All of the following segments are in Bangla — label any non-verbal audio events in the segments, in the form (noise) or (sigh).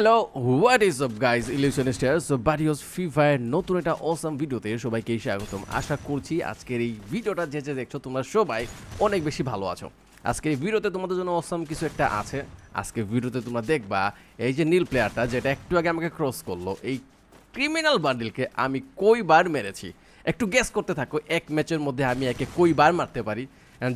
Hello what is up guys illusionists বারিওস free fire নতুন একটা অসাম ভিডিওতে সবাইকে স্বাগতম। আশা করছি আজকের এই ভিডিওটা যে যে দেখছ, তোমরা সবাই অনেক বেশি ভালো আছো। আজকের এই ভিডিওতে তোমাদের জন্য অসাম কিছু একটা আছে। আজকে ভিডিওতে তোমরা দেখবা, এই যে নীল প্লেয়ারটা যেটা একটু আগে আমাকে ক্রস করল, এই ক্রিমিনাল বান্ডিলকে আমি কইবার মেরেছি? একটু গেস করতে থাকো, এক ম্যাচের মধ্যে আমি একে কইবার মারতে পারি?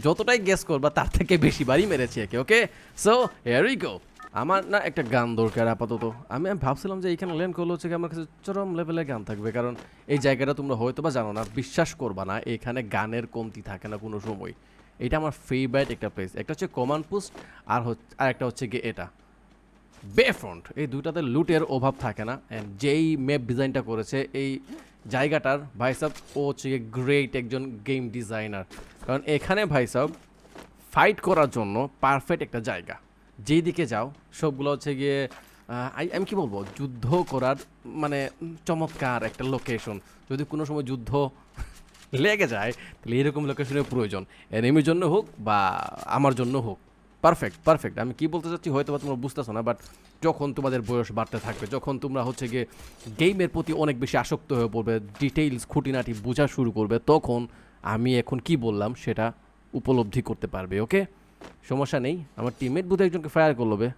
যতটাই গেস করবা, তার থেকে বেশি বারই মেরেছি একে okay so here we go আমার না একটা গান দরকার আপাতত। আমি ভাবছিলাম যে এইখানে লেন করলে হচ্ছে কি আমার কাছে চরম লেভেলের গান থাকবে, কারণ এই জায়গাটা তোমরা হয়তো বা জানো না, বিশ্বাস করবা না, এখানে গানের কমতি থাকে না কোনো সময়। এটা আমার ফেভারিট একটা প্লেস একটা হচ্ছে কমান্ড পোস্ট আর হচ্ছে আর একটা হচ্ছে গিয়ে এটা। বে ফ্রন্ট এই দুইটাতে লুটের অভাব থাকে না। অ্যান্ড যেই ম্যাপ ডিজাইনটা করেছে, এই জায়গাটার ভাই সাহেব ও হচ্ছে গ্রেট একজন গেম ডিজাইনার কারণ এখানে ভাই সাহেব ফাইট করার জন্য পারফেক্ট একটা জায়গা। যেই দিকে যাও, সবগুলো হচ্ছে গিয়ে আমি কি বলব, যুদ্ধ করার মানে চমৎকার একটা লোকেশন যদি কোনো সময় যুদ্ধ (laughs) লেগে যায়, তাহলে এরকম লোকেশনের প্রয়োজন। এনিমির জন্য হোক বা আমার জন্য হোক। পারফেক্ট পারফেক্ট আমি কি বলতে চাচ্ছি হয়তো বা তোমরা বুঝতেছো না বাট যখন তোমাদের বয়স বাড়তে থাকবে, যখন তোমরা হচ্ছে গিয়ে গেমের প্রতি অনেক বেশি আসক্ত হয়ে পড়বে ডিটেইলস খুঁটিনাটি বোঝা শুরু করবে, তখন আমি এখন কি বললাম, সেটা উপলব্ধি করতে পারবে ওকে সমস্যা নেই। আমার টিমমেট বুধ একজনকে ফায়ার করল বে।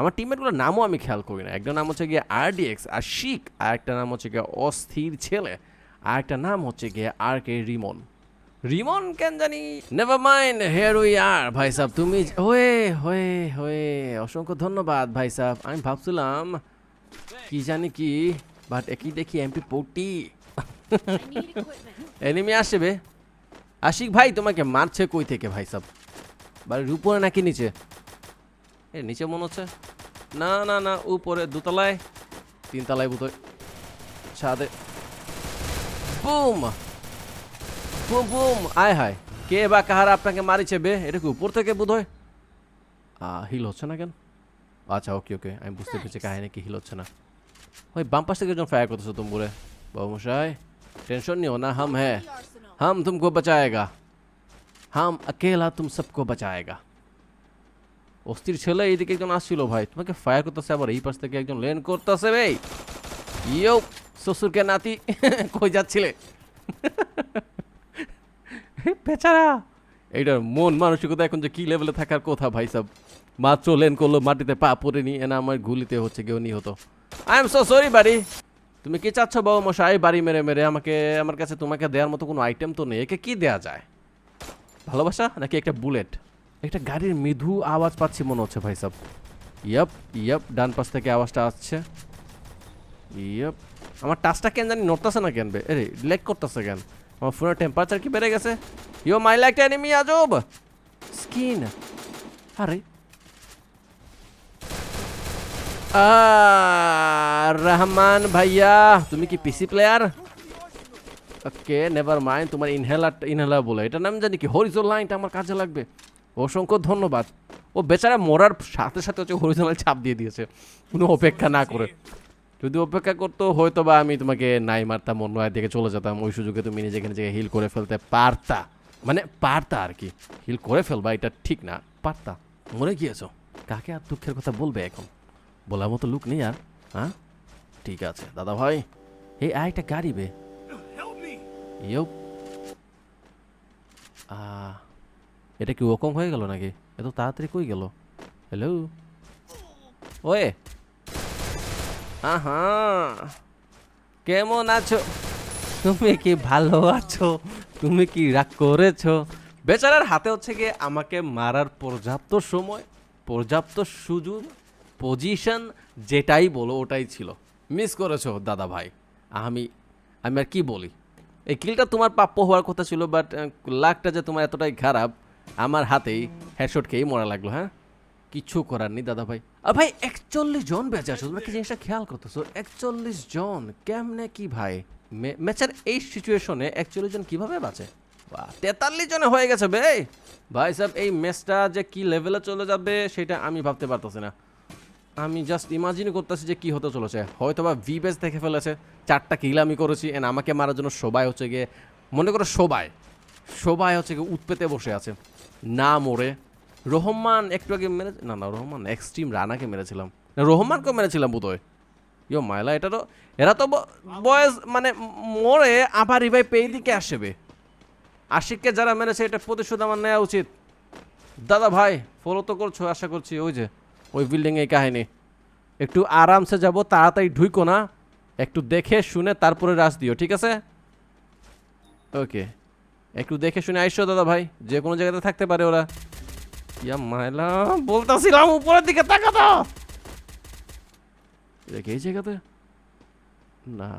আমার টিমমেটগুলোর নামও আমি খেয়াল করি না। একটা নাম হচ্ছে গিয়ে আরডিএক্স আর শিক আর একটা নাম হচ্ছে গিয়ে অস্থির ছেলে আর একটা নাম হচ্ছে গিয়ে আর কে রিমন। রিমন কেন জানি? Never mind here we are ভাই সাহেব তুমি হয়ে হয়ে হয়ে অসংখ্য ধন্যবাদ ভাই সাহেব আমি ভাবছিলাম কি জানি কি বাট একই দেখি এমপি পোটি এনিমি আসবে আশিক ভাই তোমাকে মারছে কই থেকে ভাই সাহেব বাড়ির উপরে নাকি নিচে? এ নিচে মনে হচ্ছে। না না না উপরে দোতলায়। তিনতলায় বোধ ছাদে। বুম! Boom boom! আয় হায় কে বা কাহারা আপনাকে মারিছে বে? এটা কি উপর থেকে বোধ হয় হিল হচ্ছে না কেন? আচ্ছা ওকে ওকে আমি বুঝতে পেরেছি কাহিনী কি হিল হচ্ছে না। ওই বাম পাশ থেকে একজন ফায়ার করতেছে তুম বলে। বাবু মশাই টেনশন নিও না হাম হ্যাঁ। হাম তুমকো বাঁচায়েগা। হাম আকেলা তুম সবকো বাঁচায়গা অস্থির ছেলে, এইদিকে একজন আসছিল ভাই। তোমাকে ফায়ার করতেছে, আবার এই পাশ থেকে একজন লেন করতেছে ভাই। ইয়ো শ্বশুরকে নাতি, (laughs) কই যাচ্ছিলে? (laughs) বেচারা! এইটার মন মানসিকতা এখন যে কি লেভেলে থাকার কথা ভাই সব। মাত্র লেন করল, মাটিতে পা পড়ে নি, এনা আমার গুলিতে হচ্ছে কেউ নিহত। আই এম সো সরি বাড়ি তুমি কি চাচ্ছ বাবা মশাই, বাড়ি মেরে মেরে আমাকে, আমার কাছে তোমাকে দেওয়ার মতো কোনো আইটেম তো নেই, একে কি দেওয়া যায়? ভালোবাসা নাকি একটা বুলেট? একটা গাড়ির মৃদু আওয়াজ পাচ্ছি মনে হচ্ছে ভাই সব। ইয়াপ ইয়াপ ডান পাশ থেকে আওয়াজটা আসছে। ইয়াপ। আমার টাচটা কেন জানি নড়তেছে না কেন আরে লেক করতেছে কেন? আমার ফোনের টেম্পারেচার কি বেড়ে গেছে? ইয়ো মাই লাইক এনিমি আজব! স্কিন। আরে। রহমান ভাইয়া তুমি কি PC player okay never mind তোমার ইনহেলার ইনহেলার বলে। এটা নাম জানি কি? হরিজোন লাইনটা আমার কাজে লাগবে। অসংখ্য ধন্যবাদ। ও বেচারা মরার সাথে সাথে হচ্ছে হরিজোনাল ছাপ দিয়ে দিয়েছে। কোনো অপেক্ষা না করে। যদি অপেক্ষা করতো হয়তো বা আমি তোমাকে নাই মারতাম, অন্য দিকে চলে যেতাম। ওই সুযোগে তুমি নিজেকে নিজেকে হিল করে ফেলতে পারতা। মানে পারতা আর কি। হিল করে ফেলবা, এটা ঠিক না, পারতা। মরে গিয়েছো। কাকে আর দুঃখের কথা বলবে এখন? বলার মতো লুক নেই আর হ্যাঁ? ঠিক আছে দাদা ভাই এই আরেকটা গাড়ি বে? ইয়ো আহ, এটা কি ওকম হয়ে গেল নাকি? এত তাড়াতাড়ি কই গেল? হ্যালো ওয়ে! আহা! কেমন আছো? তুমি কি ভালো আছো? তুমি কি রাগ করেছ? বেচারার হাতে হচ্ছে গিয়ে আমাকে মারার পর্যাপ্ত সময় পর্যাপ্ত সুযোগ পজিশন যেটাই বলো ওটাই ছিল। মিস করেছ দাদা ভাই আমি আমি আর কি বলি? এই কিলটা তোমার প্রাপ্য হওয়ার কথা ছিল বাট লাকটা যে তোমার এতটাই খারাপ, আমার হাতেই হেডশট খেয়েই মরা লাগল হ্যাঁ? কিছু করার নেই দাদা ভাই আর ভাই, একচল্লিশ জন বেঁচে আছো তোমরা কি জিনিসটা খেয়াল করতেছো, একচল্লিশ জন, কেমনে কি ভাই? ম্যাচের এই সিচুয়েশনে একচল্লিশ জন কীভাবে বাঁচে? বাহ, তেতাল্লিশ জনে হয়ে গেছে বে ভাই সাহেব এই ম্যাচটা যে কি লেভেলে চলে যাবে, সেটা আমি ভাবতে পারতেছি না। আমি জাস্ট ইমাজিন করতেছি যে কি হতে চলেছে। হয়তো বা ভি বেস দেখে ফেলেছে, চারটা কিল আমি করেছি এন্ড আমাকে মারার জন্য সবাই হচ্ছে গিয়ে, মনে করো সবাই সবাই হচ্ছে গিয়ে উৎপেতে বসে আছে। না মরে। রহমান একটু আগে মেরে, না না, রহমান এক্সট্রিম রানাকে মেরেছিলাম। না রহমানকে মেরেছিলাম বোধহয়। ইয়ো মাইলা, এটা তো, এরা তো বয়স মানে মরে, আবার রিভাই পেয়ে দিকে আসবে। আশিককে যারা মেরেছে, এটা প্রতিশোধ আমার নেওয়া উচিত। দাদা ভাই ফলো তো করছ, আশা করছি, ওই যে। ওই বিল্ডিংয়ে এই কাহিনী। একটু আরামসে যাব, তাড়াতাড়ি ঢুইকো না। একটু দেখে শুনে তারপরে রাস দিও, ঠিক আছে? ওকে। একটু দেখে শুনে আইসো দাদা ভাই, যে কোনো জায়গাতে থাকতে পারে ওরা। ইয়া মাইলা, বলতাছিলাম উপরের দিকে তাকা তো! এটা কি এই জায়গাতে? না।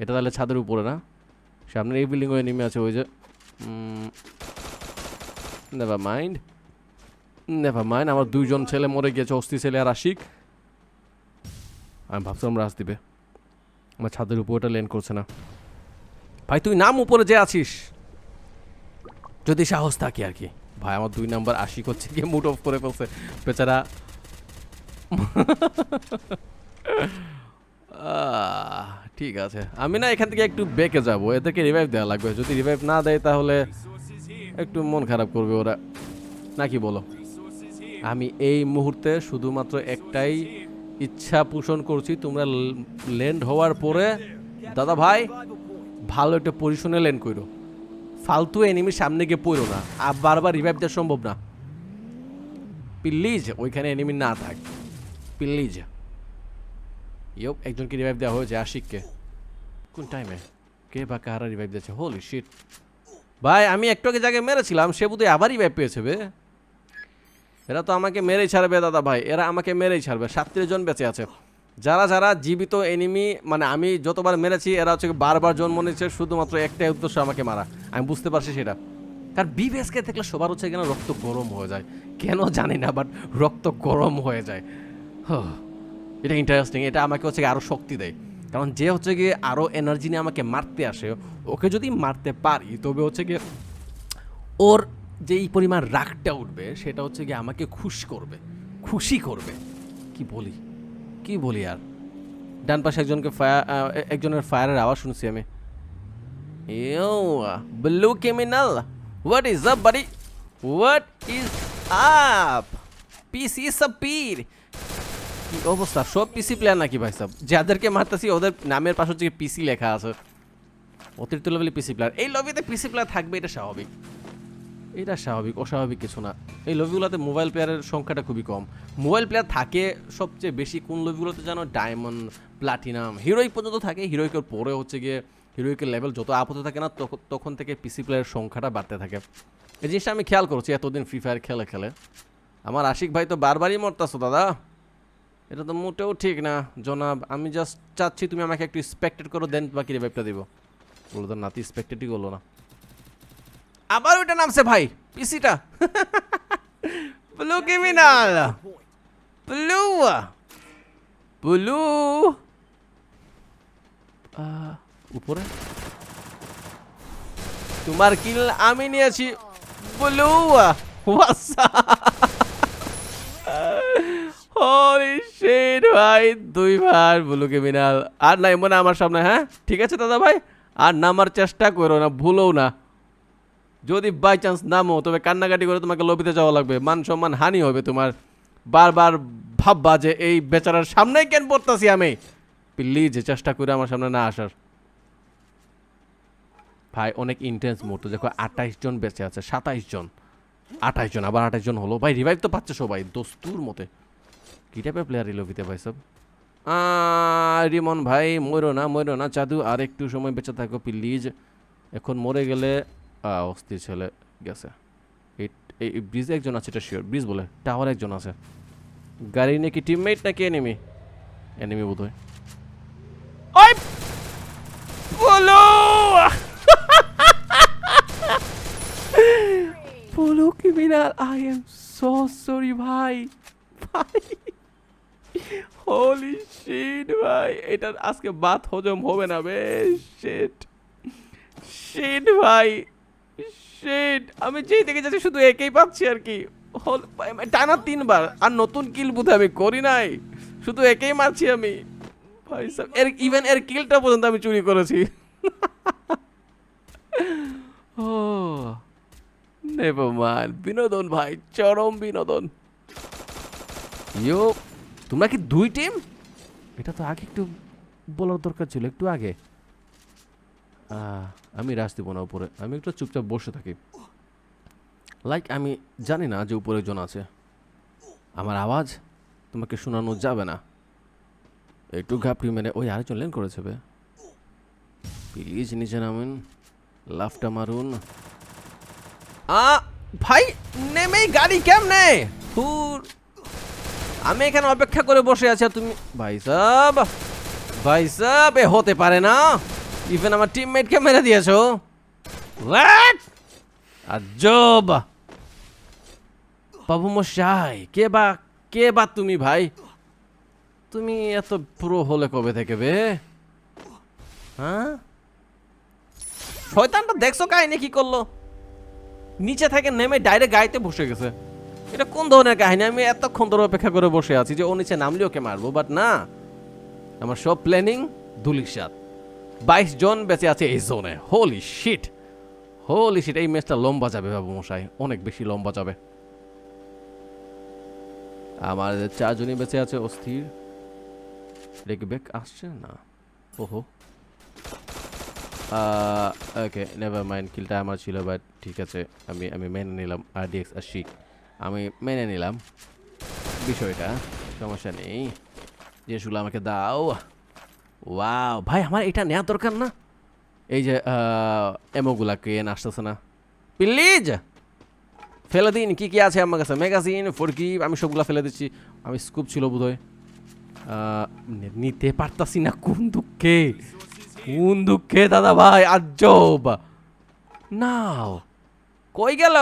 এটা তাহলে ছাদের উপরে না? সামনের এই বিল্ডিং হয়ে নেমে আছে ওই যে নেভার মাইন্ড। নেভার মাইন্ড আমার দুইজন ছেলে মরে গিয়েছে, অস্থি ছেলে আর আশিক। আমি ভাবছিলাম রাস দিবে। আমার ছাদের উপরটা লেন করছে না। ভাই, তুই নাম উপরে যে আছিস? যদি সাহস থাকে আর কি। ভাই, আমার দুই নাম্বার আশিক হচ্ছে গিয়ে মুড অফ করে ফেলছে। বেচারা ঠিক আছে। আমি না এখান থেকে একটু বেঁকে যাব। এদেরকে রিভাইভ দেওয়া লাগবে। যদি রিভাইভ না দেয় তাহলে একটু মন খারাপ করবে ওরা। নাকি বলো? আমি এই মুহূর্তে শুধুমাত্র একটাই ইচ্ছা পোষণ করছি, তোমরা ল্যান্ড হওয়ার পরে, দাদা ভাই, ভালো একটা পজিশনে ল্যান্ড করো ফালতু এনিমির সামনে গিয়ে পড়ো না, আর বারবার রিভাইভ দেওয়া সম্ভব না। প্লিজ ওইখানে এনিমি না থাক। প্লিজ ইয়প, একজনকে রিভাইভ দেওয়া হয়েছে, আশিককে। কোন টাইমে কে বা কারা রিভাইভ দিয়েছে? হোলি শিট ভাই, আমি একটু আগে জায়গায় মেরেছিলাম, সে বোধহয় আবার রিভাইভ পেয়েছে বে। এরা তো আমাকে মেরেই ছাড়বে, দাদা ভাই। এরা আমাকে মেরেই ছাড়বে। সাতত্রিশ জন বেঁচে আছে। যারা যারা জীবিত এনিমি মানে আমি যতবার মেরেছি, এরা হচ্ছে বারবার জন্ম নিচ্ছে শুধুমাত্র একটাই উদ্দেশ্য আমাকে মারা। আমি বুঝতে পারছি সেটা। কারণ বিবেসকে দেখলে সবার হচ্ছে কেন রক্ত গরম হয়ে যায়? কেন জানি না বাট রক্ত গরম হয়ে যায়। এটা ইন্টারেস্টিং এটা আমাকে হচ্ছে আরও শক্তি দেয়। কারণ যে হচ্ছে গিয়ে আরও এনার্জি নিয়ে আমাকে মারতে আসে, ওকে যদি মারতে পারি, তবে হচ্ছে গিয়ে ওর যেই পরিমাণ রাগটা উঠবে, সেটা হচ্ছে গিয়ে আমাকে খুশি করবে খুশি করবে। কি বলি? কি বলি আর? ডান পাশে একজনকে ফায়ার একজনের ফায়ারের আওয়াজ শুনছি আমি। Blue criminal what is up বাড়ি হোয়াট ইজ আপ পিসি সাপির কি অবস্থা? সব পিসি প্লেয়ার নাকি ভাই সব? যাদেরকে মারতেছি, ওদের নামের পাশে হচ্ছে পিসি লেখা আছে। অতিরিক্ত লেভেলে পিসি প্লেয়ার এই লবিতে পিসি প্লেয়ার থাকবে, এটা স্বাভাবিক। এটা স্বাভাবিক, অস্বাভাবিক কিছু না। এই লবিগুলোতে মোবাইল প্লেয়ারের সংখ্যাটা খুবই কম। মোবাইল প্লেয়ার থাকে সবচেয়ে বেশি কোন লবিগুলোতে জানো? ডায়মন্ড প্লাটিনাম হিরোইক পর্যন্ত থাকে। হিরোইকের পরে হচ্ছে গিয়ে হিরোইকের লেভেল যত আপ হতে থাকে না তখন থেকে পিসি প্লেয়ারের সংখ্যাটা বাড়তে থাকে। এই জিনিসটা আমি খেয়াল করছি, এতদিন ফ্রি ফায়ার খেলে খেলে। আমার আশিক ভাই তো বারবারই মরতাছো, দাদা। এটা তো মোটেও ঠিক না। জনাব, আমি জাস্ট চাচ্ছি তুমি আমাকে একটু স্পেক্টেড করো দেন বাকি রিভাইভটা দিব। বলো তো, নাতি স্পেক্টেডই করল না। আবার ওইটা নামছে ভাই, পিসিটা। ব্লু ক্রিমিনাল ব্লু ব্লু উপরে? তোমার কিল আমি নিয়েছি। ব্লু হরি শিট ভাই দুই ভাই ব্লু ক্রিমিনাল আর নাই, মনে আমার সামনে হ্যাঁ? ঠিক আছে, দাদা ভাই? আর নামার চেষ্টা করো না ভুলো না। যদি বাই চান্স নামো, তবে কান্নাকাটি করে তোমাকে লবিতে যাওয়া লাগবে। মান সম্মান, হানি হবে তোমার। বারবার ভাববা যে এই বেচারার সামনেই কেন পড়তাছি আমি? প্লিজ চেষ্টা করে আমার সামনে না আসার। ভাই, অনেক ইন্টেন্স মুহূর্ত। দেখো, আঠাইশ জন বেঁচে আছে, সাতাইশ জন। আঠাইশ জন, আবার আঠাইশ জন হলো। ভাই রিভাইভ তো পাচ্ছে সবাই, দোস্তুর মতে। কি টাইপের প্লেয়ার লবিতে ভাই সব? রিমন ভাই মরো না মরো না চাদু আর একটু সময় বেঁচে থাকো প্লিজ এখন মরে গেলে অস্থির ছেলে গেছে। এই ব্রিজে একজন আছে, এটা শিওর ব্রিজ বলে টাওয়ার একজন আছে। গাড়ি নাকি টিমমেট নাকি এনিমি এনিমি বোধ হয় বলো বলো criminal I am so sorry ভাই। ভাই হোলি শিট ভাই। এটা আজকে বাত হজম হবে না বে শিট শিট ভাই। শিট আমি যেই থেকে যাচ্ছি শুধু একেই পাচ্ছি আর কি। টানা তিনবার, আর নতুন কিল বুধে আমি করি নাই। শুধু একেই মারছি আমি। ভাই সাব, এর ইভেন এর কিলটা পর্যন্ত আমি চুরি করেছি। ও নেভার বিনোদন ভাই, চরম বিনোদন। ইয়ো, তোমরা কি দুই টিম এটা তো আগে একটু বলার দরকার ছিল, একটু আগে। আমি রাস দিব না উপরে। আমি একটু চুপচাপ বসে থাকি। লাইক আমি জানি না যে উপরে একজন আছে। আমার আওয়াজ তোমাকে শোনানো যাবে না। একটু ঘাপটি মেরে, ওই আরেকজন লেন করেছে বে। প্লিজ নিচে নামেন। লাফটা মারুন। আ, ভাই, নেমেই গাড়ি কেমনে? হুর আমি এখানে অপেক্ষা করে বসে আছি তুমি ভাই সাব ভাই সাব, এ হতে পারে না। ইভেন আমার টিমমেটকে মেরে দিয়েছ? হোয়াট আজব। বাবু মশাই, কে বা কে বা তুমি ভাই? তুমি এত পুরো হলে কবে থেকে বে? হ্যাঁ? শয়তানটা দেখছ কাহিনী কি করল? নিচে থেকে নেমে ডাইরেক্ট গাইতে বসে গেছে। এটা কোন ধরনের কাহিনী? আমি এতক্ষণ ধরে অপেক্ষা করে বসে আছি যে ও নিচে নামলে ওকে মারবো বাট না। আমার সব প্ল্যানিং দুলিশাত বাইশ জন বেঁচে আছে এই জোনে হোলি শিট হোলি শিট এই ম্যাচটা লম্বা যাবে বাবু মশাই। অনেক বেশি লম্বা যাবে। আমার চারজনই বেঁচে আছে অস্থির। রেকবেক আসছে? না। ওহো। ওকে নেভার মাইন্ড কিলটা আমার ছিল বাট ঠিক আছে। আমি আমি মেনে নিলাম। আর ডিএক্স আশিক আমি মেনে নিলাম বিষয়টা। সমস্যা নেই। জিনিসগুলো আমাকে দাও। ওয়াও ভাই, আমার এটা নেওয়া দরকার না? এই যে এমোগুলা কে আসতেছে না? প্লিজ ফেলে দিন, কী কী আছে আমার কাছে? ম্যাগাজিন ফোরকি আমি সবগুলা ফেলে দিচ্ছি। আমি স্কুপ ছিল বোধহয়। নিতে পারতাছি না, কোন দুঃখে? কোন দুঃখে, দাদা ভাই? আজব! নাও কই গেল?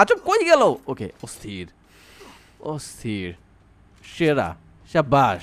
আজব, কই গেল? ওকে অস্থির। অস্থির। সেরা শাবাস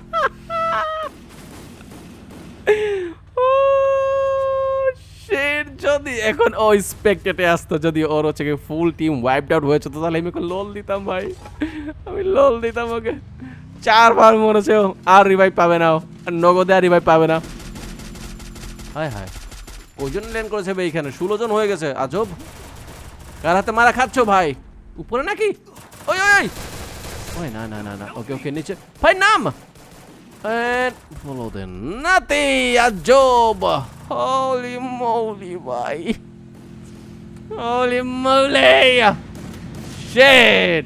যদি এখন ও স্পেক্টেটে আসতো, যদি ওর হচ্ছে কি ফুল টিম ওয়াইপড আউট হয়েছে, তো তাহলে আমি ওকে লোল দিতাম ভাই। আমি লোল দিতাম ওকে। চারবার ও আর রিভাইভ পাবে না। আর নগদে আর রিভাইভ পাবে না। হায় হায়। কজন ল্যান্ড করেছে বে এইখানে ষোলো জন হয়ে গেছে। আজব। কার হাতে মারা খাচ্ছ ভাই? উপরে নাকি? ওই ওই। ওই, না না না না। ওকে ওকে, নিচে। ভাই, নাম! And follow the nutty ajob. Holy moly, ভাই Holy moly! Shit!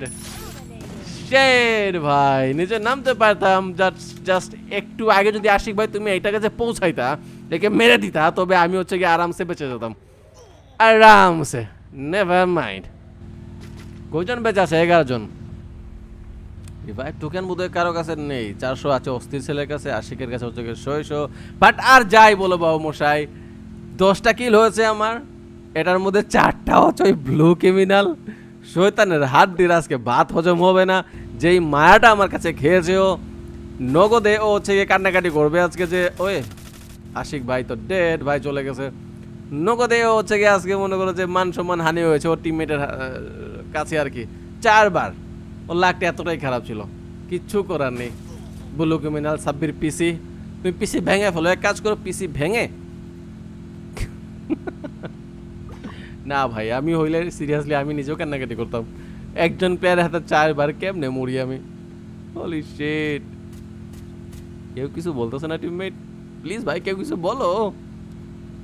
Shit, ভাই নিচে নামতে পারতাম জাস্ট জাস্ট একটু আগে যদি আশিক ভাই তুমি এইটা কাছে পৌঁছাইতা একে মেরে দিতা তবে আমি হচ্ছে গিয়ে আরামসে বেঁচে যেতাম আরামসে নেভার মাইন্ড কয়জন বেঁচে আছে এগারো জন রিভাইভ টোকেন বোধহয় কারও কাছে নেই। চারশো আছে, অস্থির ছেলের কাছে, আশিকের কাছে হচ্ছে ছয়শো। বাট আর যাই বলো বাবু মশাই, দশটা কিল হয়েছে আমার। এটার মধ্যে চারটা হচ্ছে ওই ব্লু ক্রিমিনাল। শৈতানের হাত দিয়ে আজকে ভাত হজম হবে না। যেই মায়াটা আমার কাছে খেয়েছে ও, নগদে ও হচ্ছে গিয়ে কান্নাকাটি করবে আজকে যে ওই আশিক ভাই তো ডেড ভাই চলে গেছে। নগদে ও হচ্ছে গিয়ে আজকে মনে করো যে মান সম্মান হানি হয়েছে, ওর টিমমেটের কাছে আর কি। চারবার। ওর লাকটা এতটাই খারাপ ছিল। কিচ্ছু করার নেই। ব্লু ক্রিমিনাল সাব্বির পিসি তুমি পিসি ভেঙে ফেলো। এক কাজ করো পিসি ভেঙে। না ভাই, আমি হইলে সিরিয়াসলি আমি নিজেও কান্নাকাটি করতাম। একজন প্লেয়ার হাতে চারবার কেমনে মরি আমি? হলি শেট কেউ কিছু বলতেছে না টিমমেট প্লিজ ভাই, কেউ কিছু বলো।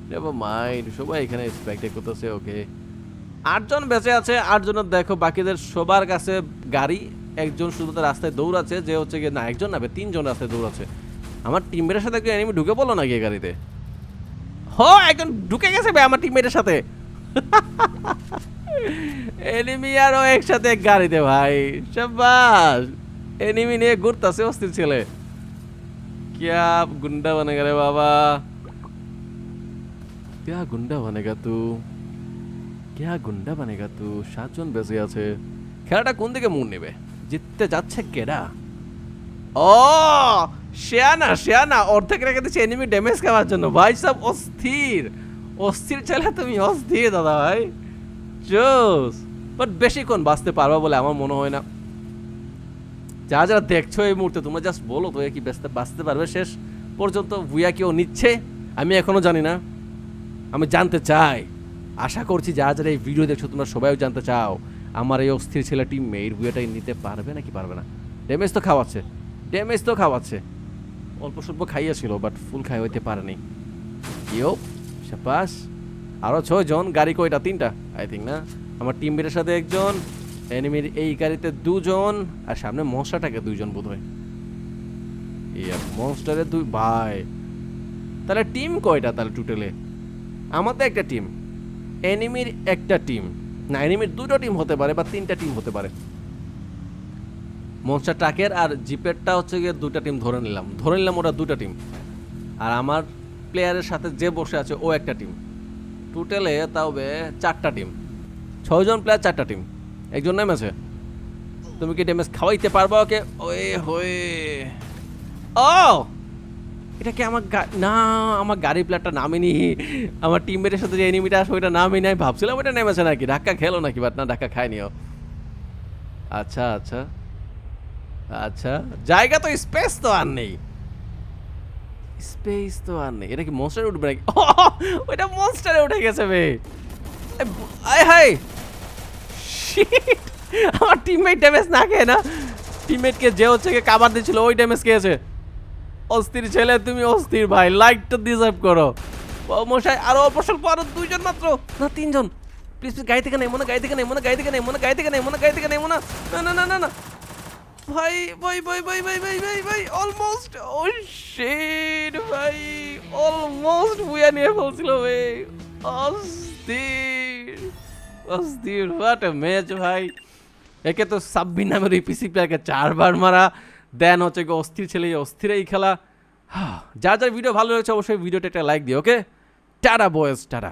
নেভার মাইন্ড সবাই এখানে এক্সপেক্ট করতেছে ওকে আটজন বেঁচে আছে আটজনের দেখো বাকিদের সবার কাছে গাড়ি একজন শুধু তার রাস্তায় দৌড়াচ্ছে যে হচ্ছে গিয়ে না একজন না বে, তিনজন রাস্তায় দৌড়াচ্ছে আমার টিমমেটের সাথে একজন এনিমি ঢুকে বলো নাকি এই গাড়িতে হ একজন ঢুকে গেছে বে আমার টিমমেটের সাথে (laughs) এনিমি আর ও একসাথে এক গাড়িতে ভাই সাবাস এনিমি নিয়ে ঘুরতাছে অস্থির ছেলে क्या गुंडा बनेगा रे बाबा क्या गुंडा बनेगा तू क्या গুন্ডা বানেগা তু সাতজন বেঁচে আছে খেলাটা কোন দিকে মন নেবে জিততে যাচ্ছে কেডা ও শেয়ানা শেয়ানা অর্ধেক রেখে দিচ্ছে এনিমি ড্যামেজ খাওয়ার জন্য। ভাই, সব অস্থির। অস্থির ছেলে, তুমি অস্থির, দাদা ভাই। জোস। বাট বেশিক্ষণ বাঁচতে পারবা বলে আমার মনে হয় না। যারা যারা দেখছ এই মুহূর্তে, তোমরা জাস্ট বলো তো কি বাঁচতে বাঁচতে পারবে শেষ পর্যন্ত? ভুয়া কেউ নিচ্ছে? আমি এখনও জানি না। আমি জানতে চাই। আশা করছি যারা যারা এই ভিডিও দেখছ, তোমরা সবাইও জানতে চাও, আমার এই অস্থির ছেলে টিম মেয়ের ভুয়াটাই নিতে পারবে নাকি পারবে না? ড্যামেজ তো খাওয়াচ্ছে, ড্যামেজ তো খাওয়াচ্ছে। অল্প স্বল্প খাইয়েছিল বাট ফুল খাই হইতে পারেনি। ইয়ো সাপাস আরও ছয়জন গাড়ি কয়টা? তিনটা আই থিঙ্ক না? আমার টিম মেটের সাথে একজন এনিমির এই গাড়িতে দুজন, আর সামনে মশাটাকে দুইজন বোধ হয় মনস্টারের দুই ভাই। তাহলে টিম কয়টা তাহলে টোটালে আমাদের একটা টিম এনিমির একটা টিম। না, এনিমির দুটো টিম হতে পারে বা তিনটা টিম হতে পারে। মনস্টার ট্রাকের আর জিপেরটা হচ্ছে গিয়ে দুটা টিম ধরে নিলাম। ধরে নিলাম ওটা দুটা টিম। আর আমার প্লেয়ারের সাথে যে বসে আছে, ও একটা টিম। টোটালে তাও চারটা টিম। ছয়জন প্লেয়ার চারটা টিম। একজন নেমেছে তুমি কি ড্যামেজ খাওয়াইতে পারবা ওকে? ওয়ে, হয়ে। ও! এটা কি আমার না, আমার গাড়ি প্লেয়ারটা নামেনি। আমার টিমমেটের সাথে যে এনিমিটা আসবে ওইটা নামই নাই, ভাবছিলাম ওটা নেমেছে নাকি। ধাক্কা খেলো নাকি বাট না, ধাক্কা খায়নিও আচ্ছা আচ্ছা। আচ্ছা জায়গা তো স্পেস তো আর নেই। স্পেস তো আর নেই। এটা কি মনস্টারে উঠবে নাকি? (laughs) ওইটা মনস্টারে উঠে গেছে বে। আয় হাই (laughs) আমার টিমমেট ড্যামেজ না খেয়ে না। টিমমেটকে যে হচ্ছে কাবার দিচ্ছিল, ওই ড্যামেজ খেয়েছে। অস্থির ছেলে, তুমি অস্থির ভাই লাইকটা ডিজার্ভ করো। মশাই, আরও অল্প স্বল্প আরও দুইজন মাত্র? না, তিনজন। প্লিজ প্লিজ গাড়ি থেকে নেই মনে গাড়ি থেকে নেই মনে গাড়ি থেকে নেই মনে গাড়ি থেকে নেই মনে গাড়ি থেকে নেই মনে না না না না না। ভাই ভাই ভাই ভাই ভাই ভাই ভাই ভাই অলমোস্ট ও শিট ভাই অলমোস্ট বুয়া নিয়ে ফেলছিল, ভাই। অস্থির অস্থির হোয়াট এ ম্যাচ ভাই। একে তো সাব্বির নামের ওই পিসি প্লেয়ারকে চারবার মারা দেন হচ্ছে গিয়ে অস্থির ছেলে অস্থির এই খেলা। হা, যার যার ভিডিও ভালো লেগেছে অবশ্যই ভিডিওটা একটা লাইক দিও ওকে টাটা বয়েস টাটা।